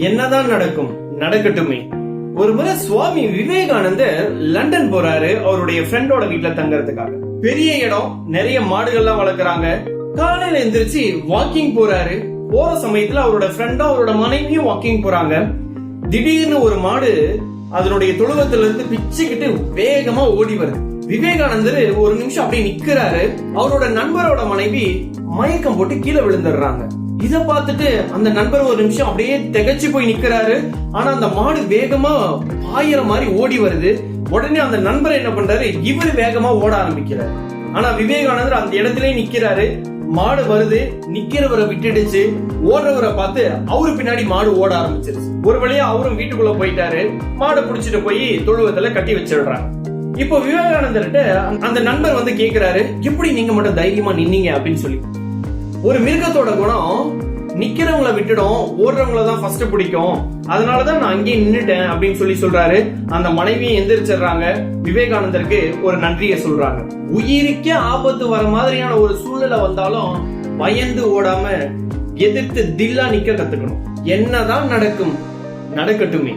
என்னதான் நடக்கும் நடக்கட்டுமே. ஒரு முறை சுவாமி விவேகானந்தர் லண்டன் போறாரு அவருடைய ஃப்ரெண்டோட வீட்டுல தங்கறதுக்காக. பெரிய இடம் நிறைய மாடுகள்லாம் வளர்க்குறாங்க. காலையில எந்திரிச்சு வாக்கிங் போறாரு. போற சமயத்துல அவரோட ஃப்ரெண்டும் அவரோட மனைவியும் வாக்கிங் போறாங்க. திடீர்னு ஒரு மாடு அதனுடைய தொழுவத்துல இருந்து பிச்சுக்கிட்டு வேகமா ஓடி வருது. விவேகானந்தர் ஒரு நிமிஷம் அப்படியே நிக்கிறாரு. அவரோட நண்பரோட மனைவி மயக்கம் போட்டு கீழே விழுந்துடுறாங்க. இத பார்த்துட்டு அந்த நண்பர் ஒரு நிமிஷம் அப்படியே திகைச்சு போய் நிக்கிறாரு. ஆனா அந்த மாடு வேகமா பாயிற மாதிரி ஓடி வருது. உடனே அந்த நண்பர் என்ன பண்றாரு? இவரு வேகமா ஓட ஆரம்பிக்கிறாரு. ஆனா விவேகானந்தர் அந்த இடத்துலயே நிக்கிறாரு. மாடு வருது. நிக்கிறவரை விட்டுடுச்சு. ஓடுறவரை பார்த்து அவரு பின்னாடி மாடு ஓட ஆரம்பிச்சிருச்சு. ஒரு வழியா அவரும் வீட்டுக்குள்ள போயிட்டாரு. மாடை புடிச்சிட்டு போய் தொழுவத்துல கட்டி வச்சிடுறாங்க இப்போ விவேகானந்தர்கிட்ட அந்த நண்பர் வந்து கேக்குறாரு எப்படி நீங்க மட்டும் தைரியமா நின்னீங்க? அப்படின்னு சொல்லி. ஒரு மிருகத்தோட குணம் நிக்கிறவங்கள விட்டுடும் ஓடுறவங்கள தான் ஃபர்ஸ்ட் பிடிக்கும். அதனாலதான் நான் அங்கேயே நின்னுட்டேன் அப்படின்னு சொல்லி சொல்றாரு. அந்த மனைவியை எந்திரிச்சிடுறாங்க. விவேகானந்தருக்கு ஒரு நன்றியை சொல்றாங்க. உயிருக்கே ஆபத்து வர மாதிரியான ஒரு சூழ்நிலை வந்தாலும் பயந்து ஓடாம எதிர்த்து தில்லா நிக்க கத்துக்கணும். என்னதான் நடக்கும் நடக்கட்டுமே.